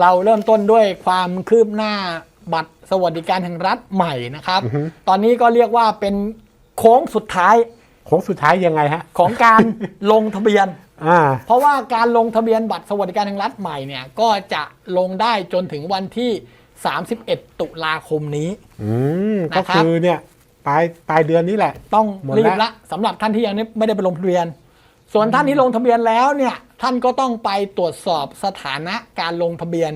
เราเริ่มต้นด้วยความคืบหน้าบัตรสวัสดิการแห่งรัฐใหม่นะครับ อือฮึ ตอนนี้ก็เรียกว่าเป็นโค้งสุดท้ายโค้งสุดท้ายยังไงฮะของการ ลงทะเบียน อ่า เพราะว่าการลงทะเบียนบัตรสวัสดิการแห่งรัฐใหม่เนี่ยก็จะลงได้จนถึงวันที่ 31 ตุลาคมนี้ อืมนะก็ครับ คือเนี่ยปลายปลายเดือนนี้แหละ ต้องหมดรีแล้บวละสำหรับท่านที่ยังไม่ได้ไปลงทะเบียน ส่วนท่านที่ลงทะเบียนแล้วเนี่ย ท่านก็ต้องไปตรวจสอบสถานะการลงทะเบียน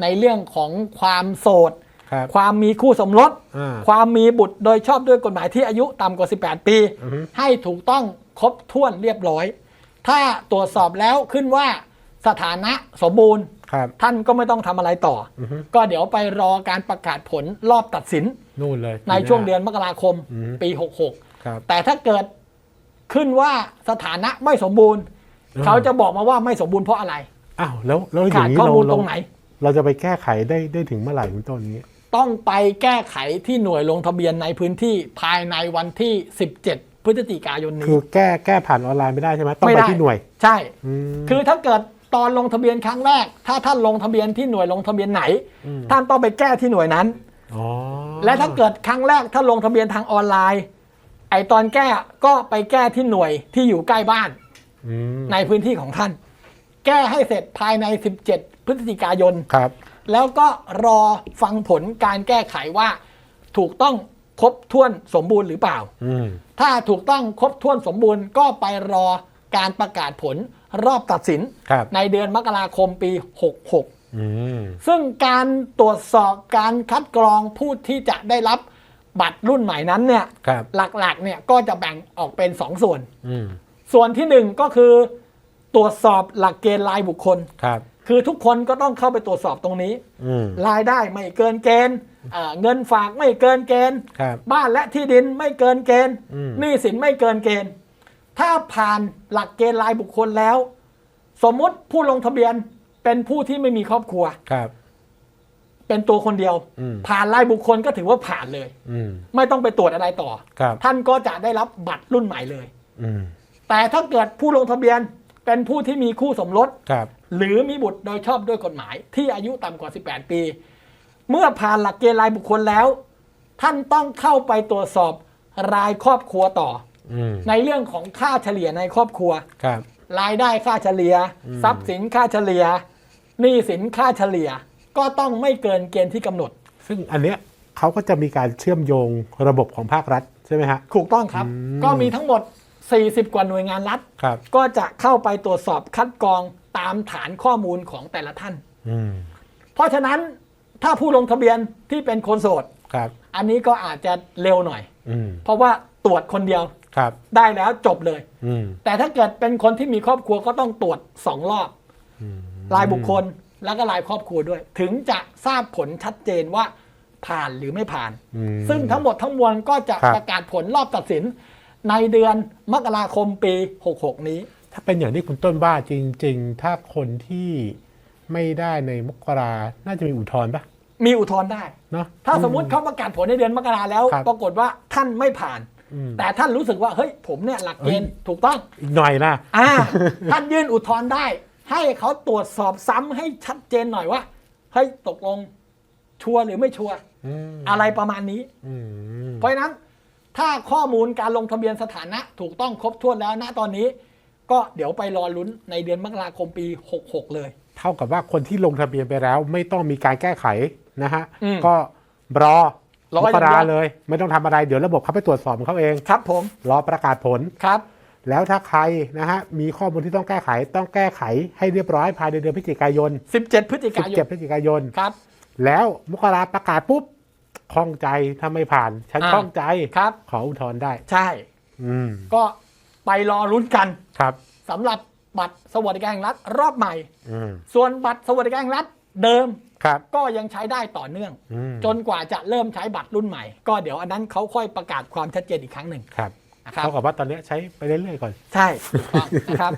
ในเรื่องของความโสด ครับความมีคู่สมรส อ่า ความมีบุตรโดยชอบด้วยกฎหมายที่อายุต่ำกว่า 18 ปี อือฮึ ให้ถูกต้องครบถ้วนเรียบร้อย ถ้าตรวจสอบแล้วขึ้นว่าสถานะสมบูรณ์ ครับ ท่านก็ไม่ต้องทำอะไรต่อออฮึ ก็เดี๋ยวไปรอการประกาศผลรอบตัดสิน นู่นเลยในช่วงเดือนมกราคมอือฮึ ปี ครับ66 แต่ถ้าเกิดขึ้นว่าสถานะไม่สมบูรณ์อืม เขาจะบอกมาว่าไม่สมบูรณ์เพราะอะไรอ้าวแล้วแล้วอขาย่าดงนี้ข้อเรามูลเราตรงไหน เราจะไปแก้ไขได้ได้ถึงเมื่อไหร่คุณต้นนี้ ต้องไปแก้ไขที่หน่วยลงทะเบียนในพื้นที่ภายในวันที่ 17 พฤศจิกายนคืนี้อแก้แก้ผ่านออนไลน์ไม่ได้ใช่ไหมต้องไม่ไปได้ที่หน่วยใช่ อืม คือถ้าเกิดตอนลงทะเบียนครั้งแรก ถ้าท่านลงทะเบียนที่หน่วยลงทะเบียนไหน อืม ท่านต้องไปแก้ที่หน่วยนั้น อ๋อและถ้าเกิดครั้งแรกถ้าลงทะเบียนทางออนไลน์ ไอตอนแก้ก็ไปแก้ที่หน่วยที่อยู่ใกล้บ้านอืม ในพื้นที่ของท่าน แก้ให้เสร็จภายใน 17 พฤศจิกายน ครับ แล้วก็รอฟังผลการแก้ไขว่าถูกต้องครบถ้วนสมบูรณ์หรือเปล่าอืมถ้าถูกต้องครบถ้วนสมบูรณ์ก็ไปรอการประกาศผลรอบตัดสินครับในเดือนมกราคมปี 66อืมซึ่งการตรวจสอบการคัดกรองผู้ที่จะได้รับบัตรรุ่นใหม่นั้นเนี่ยครับหลักๆเนี่ยก็จะแบ่งออกเป็น2ส่วนอืม ส่วนทีหนึ่1ก็คือตรวจสอบหลักเกณฑ์รายบุคคล ครับ คือทุกคนก็ต้องเข้าไปตรวจสอบตรงนี้ อืม รายได้ไม่เกินเกณฑ์เอ่อเงินฝากไม่เกินเกณฑ์ ครับ บ้านและที่ดินไม่เกินเกณฑ์อืม หนี้สินไม่เกินเกณฑ์ ถ้าผ่านหลักเกณฑ์รายบุคคลแล้ว สมมุติผู้ลงทะเบียนเป็นผู้ที่ไม่มีครอบครัว ครับ เป็นตัวคนเดียว อืม ผ่านรายบุคคลก็ถือว่าผ่านเลย อืม ไม่ต้องไปตรวจอะไรต่อ ครับ ท่านก็จะได้รับบัตรรุ่นใหม่เลย อืม แต่ถ้าเกิดผู้ลงทะเบียนเป็นผู้ที่มีคู่สมรส ครับ หรือมีบุตรโดยชอบด้วยกฎหมาย ที่อายุต่ำกว่า 18 ปี เมื่อผ่านหลักเกณฑ์รายบุคคลแล้ว ท่านต้องเข้าไปตรวจสอบรายครอบครัวต่อ อืมในเรื่องของค่าเฉลี่ยในครอบครัว ครับ รายได้ค่าเฉลี่ยทรัพย์สินค่าเฉลี่ยหนี้สินค่าเฉลี่ย ก็ต้องไม่เกินเกณฑ์ที่กำหนด ซึ่งอันเนี้ยเขาก็จะมีการเชื่อมโยงระบบของภาครัฐใช่ไหมฮะ ถูกต้องครับ อืม ก็มีทั้งหมด 40 กว่าหน่วยงานรัฐ ครับก็จะเข้าไปตรวจสอบคัดกรองตามฐานข้อมูลของแต่ละท่าน อืมเพราะฉะนั้นถ้าผู้ลงทะเบียนที่เป็นคนโสด ครับอันนี้ก็อาจจะเร็วหน่อย อืมเพราะว่าตรวจคนเดียวครับได้แล้วจบเลย อืมแต่ถ้าเกิดเป็นคนที่มีครอบครัวก็ต้องตรวจสองรอบ อืมรายบุคคลแล้วก็รายครอบครัวด้วย ถึงจะทราบผลชัดเจนว่าผ่านหรือไม่ผ่าน อืม ซึ่งทั้งหมดทั้งมวลก็จะครับ ประกาศผลรอบตัดสิน ในเดือนมกราคมปี 66 นี้ ถ้าเป็นอย่างที่คุณต้นว่าจริง ๆ ถ้าคนที่ไม่ได้ในมกราน่าจะมีอุทธรณ์ปะมีอุทธรณ์ได้ เนาะ ถ้าสมมุติเขาประกาศผลในเดือนมกราแล้ว ครับ ปรากฏว่าท่านไม่ผ่าน อืม แต่ท่านรู้สึกว่าเฮ้ยผมเนี่ยหลักเกณฑ์ถูกต้อง อีกหน่อยนะ อ่า ท่านยื่นอุทธรณ์ได้ ให้เขาตรวจสอบซ้ำให้ชัดเจนหน่อยว่าเฮ้ยตกลงชัวร์หรือไม่ชัวร์อืมอะไรประมาณนี้ อืมเพราะฉะนั้น ถ้าข้อมูลการลงทะเบียนสถานะถูกต้องครบถ้วนแล้วณตอนนี้ ก็เดี๋ยวไปรอลุ้นในเดือนมกราคมปี 66 เลย เท่ากับว่าคนที่ลงทะเบียนไปแล้ว ไม่ต้องมีการแก้ไขนะฮะอืม ก็รอรอมอย่างกราเดียวเลย ไม่ต้องทำอะไรเดี๋ยวระบบเขาไปตรวจสอบของเขาเอง ครับผมรอประกาศผล ครับ แล้วถ้าใครนะฮะมีข้อมูลที่ต้องแก้ไขต้องแก้ไขให้เรียบร้อยภายในเดือนพฤศจิกายน17 พฤศจิกายน17พฤศจิกายน ครับ แล้วมกราประกาศปุ๊บ ข้องใจถ้าไม่ผ่านฉันอ่าข้องใจครับ ขออุทธรณ์ได้ ใช่ อืมก็ไปรอลุ้นกันครับสำหรับบัตรสวัสดิการแห่งรัฐรอบใหม่ อืมส่วนบัตรสวัสดิการแห่งรัฐเดิม ครับก็ยังใช้ได้ต่อเนื่อง อืมจนกว่าจะเริ่มใช้บัตรรุ่นใหม่ ก็เดี๋ยวอันนั้นเขาค่อยประกาศความชัดเจนอีกครั้งหนึ่งครับนะครับ เท่ากับว่าตอนนี้ใช้ไปเรื่อยๆก่อน ใช่ถูกต้องนะครับ